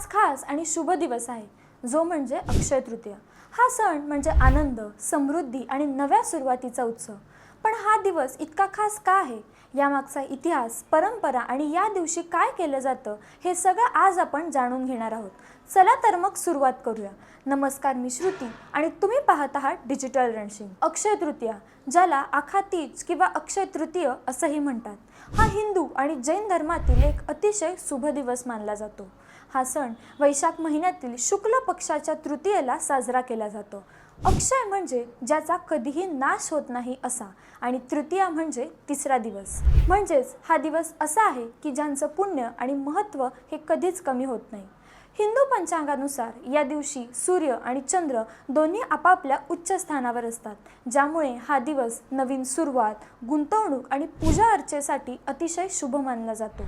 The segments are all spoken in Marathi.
आज खास आणि शुभ दिवस आहे जो म्हणजे अक्षय तृतीया. हा सण म्हणजे आनंद समृद्धी आणि नव्या सुरुवातीचा उत्सव. पण हा दिवस इतका खास का आहे? यामागचा इतिहास परंपरा आणि या दिवशी काय केलं जातं हे सगळं आज आपण जाणून घेणार आहोत. चला तर मग सुरुवात करूया. नमस्कार मी श्रुती आणि तुम्ही पाहत आहात डिजिटल रणशिंग. अक्षय तृतीया ज्याला आखातीज किंवा अक्षय तृतीय असंही म्हणतात. हा हिंदू आणि जैन धर्मातील एक अतिशय शुभ दिवस मानला जातो. हा सण वैशाख महिन्यातील शुक्ल पक्षाच्या तृतीयेला साजरा केला जातो. अक्षय म्हणजे ज्याचा कधीही नाश होत नाही असा आणि तृतीया म्हणजे तिसरा दिवस. म्हणजेच हा दिवस असा आहे की ज्यांचं पुण्य आणि महत्त्व हे कधीच कमी होत नाही. हिंदू पंचांगानुसार या दिवशी सूर्य आणि चंद्र दोन्ही आपापल्या उच्च स्थानावर असतात. ज्यामुळे हा दिवस नवीन सुरुवात गुंतवणूक आणि पूजा अर्चेसाठी अतिशय शुभ मानला जातो.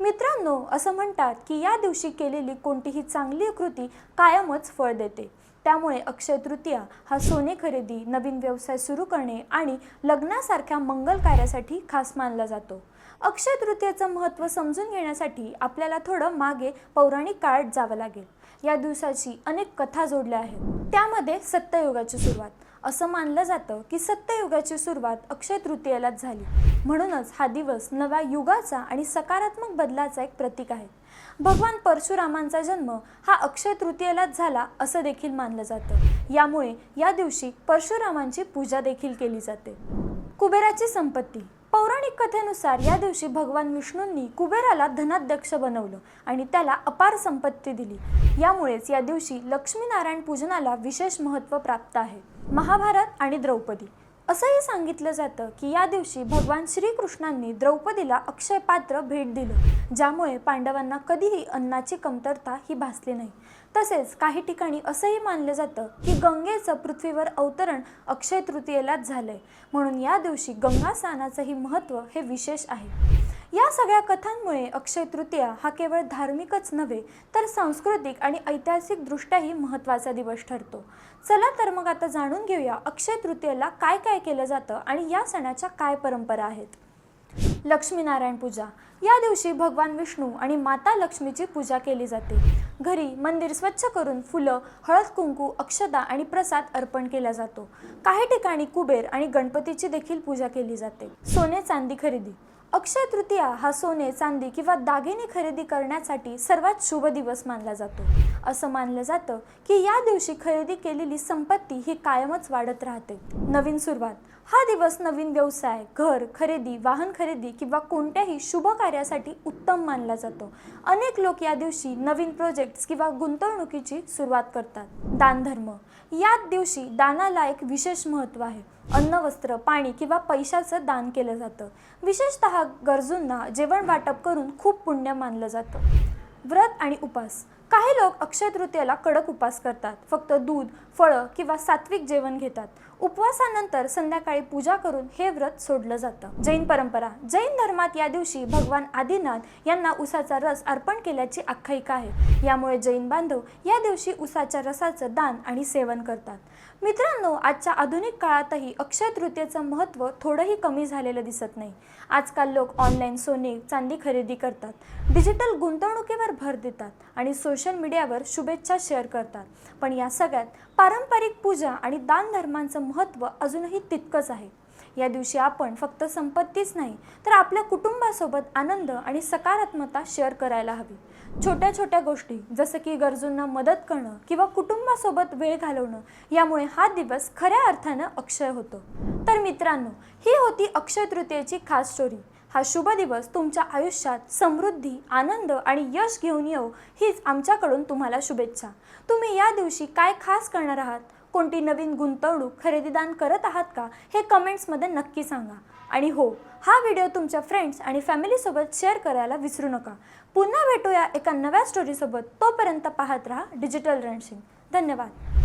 मित्रांनो असं म्हणतात की या दिवशी केलेली कोणतीही चांगली कृती कायमच फळ देते. त्यामुळे अक्षय तृतीया हा सोने खरेदी नवीन व्यवसाय सुरू करणे आणि लग्नासारख्या मंगल कार्यासाठी खास मानला जातो. अक्षय तृतीयेचं महत्त्व समजून घेण्यासाठी आपल्याला थोडं मागे पौराणिक काळात जावं लागेल. या दिवसाची अनेक कथा जोडल्या आहेत. त्यामध्ये सत्ययुगाची सुरुवात. असं मानलं जातं की सत्ययुगाची सुरुवात अक्षय तृतीयेलाच झाली. म्हणूनच हा दिवस नव्या युगाचा आणि सकारात्मक बदलाचा एक प्रतीक आहे. भगवान परशुरामांचा जन्म हा अक्षय तृतीयेलाच झाला असं देखील मानलं जातं. यामुळे या दिवशी परशुरामांची पूजा देखील केली जाते. कुबेराची संपत्ती. पौराणिक कथेनुसार या दिवशी भगवान विष्णूंनी कुबेराला धनाध्यक्ष बनवलं आणि त्याला अपार संपत्ती दिली. यामुळेच या दिवशी लक्ष्मीनारायण पूजनाला विशेष महत्त्व प्राप्त आहे. महाभारत आणि द्रौपदी. असंही सांगितलं जातं की या दिवशी भगवान श्रीकृष्णांनी द्रौपदीला अक्षय पात्र भेट दिलं ज्यामुळे पांडवांना कधीही अन्नाची कमतरता ही भासली नाही. तसेच काही ठिकाणी असंही मानलं जातं की गंगेचं पृथ्वीवर अवतरण अक्षय तृतीयेलाच झालंय. म्हणून या दिवशी गंगा स्नानाचंही महत्त्व हे विशेष आहे. या सगळ्या कथांमुळे अक्षय तृतीया हा केवळ धार्मिकच नव्हे तर सांस्कृतिक आणि ऐतिहासिकदृष्ट्याही महत्त्वाचा दिवस ठरतो. चला तर मग आता जाणून घेऊया अक्षय तृतीयेला काय काय केलं जातं आणि या सणाच्या काय परंपरा आहेत. लक्ष्मीनारायण पूजा. या दिवशी भगवान विष्णू आणि माता लक्ष्मीची पूजा केली जाते. घरी मंदिर स्वच्छ करून फुलं हळद कुंकू अक्षता आणि प्रसाद अर्पण केला जातो. काही ठिकाणी कुबेर आणि गणपतीची देखील पूजा केली जाते. सोने चांदी खरेदी. अक्षय तृतीया हा सोने चांदी किंवा दागिने खरेदी करण्यासाठी सर्वात शुभ दिवस मानला जातो. असं मानलं जातं की या दिवशी खरेदी केलेली संपत्ती ही कायमच वाढत राहते. नवीन सुरुवात. हा दिवस नवीन व्यवसाय घर खरेदी वाहन खरेदी किंवा कोणत्याही शुभ कार्यासाठी उत्तम मानला जातो. अनेक लोक या दिवशी नवीन प्रोजेक्ट्स किंवा गुंतवणुकीची सुरुवात करतात. दानधर्म याच दिवशी दानाला एक विशेष महत्त्व आहे. अन्न वस्त्र पाणी किंवा पैशाचं दान केलं जातं. विशेषतः गरजूंना जेवण वाटप करून खूप पुण्य मानलं जातं. व्रत आणि उपास. काही लोक अक्षय तृतीयेला कडक उपास करतात. फक्त दूध फळं किंवा सात्विक जेवण घेतात. उपवासानंतर संध्याकाळी पूजा करून हे व्रत सोडलं जातं. जैन परंपरा. जैन धर्मात या दिवशी भगवान आदिनाथ यांना उसाचा रस अर्पण केल्याची आख्यायिका आहे. यामुळे जैन बांधव या दिवशी उसाच्या रसाचं दान आणि सेवन करतात. मित्रांनो आजच्या आधुनिक काळातही अक्षय तृतीयेचं महत्त्व थोडंही कमी झालेलं दिसत नाही. आजकाल लोक ऑनलाईन सोने चांदी खरेदी करतात. डिजिटल गुंतवणुकीवर भर देतात आणि सोशल मीडियावर शुभेच्छा शेअर करतात. पण या सगळ्यात पारंपरिक पूजा आणि दानधर्मांचं महत्त्व अजूनही तितकंच आहे. या दिवशी आपण फक्त संपत्तीच नाही तर आपल्या कुटुंबासोबत आनंद आणि सकारात्मकता शेअर करायला हवी. छोट्या छोट्या गोष्टी जसं की गरजूंना मदत करणं किंवा कुटुंबासोबत वेळ घालवणं यामुळे हा दिवस खऱ्या अर्थानं अक्षय होतो. तर मित्रांनो ही होती अक्षय तृतीयेची खास स्टोरी हा शुभ दिवस तुमच्या आयुष्यात समृद्धी आनंद आणि यश घेऊन येऊ हीच आमच्याकडून तुम्हाला शुभेच्छा. तुम्ही या दिवशी काय खास करणार आहात? कोणती नवीन गुंतवणूक खरेदीदान करत आहात का हे कमेंट्समध्ये नक्की सांगा. आणि हो हा व्हिडिओ तुमच्या फ्रेंड्स आणि फॅमिलीसोबत शेअर करायला विसरू नका. पुन्हा भेटूया एका नव्या स्टोरीसोबत तोपर्यंत पाहत राहा डिजिटल रणसिंग धन्यवाद.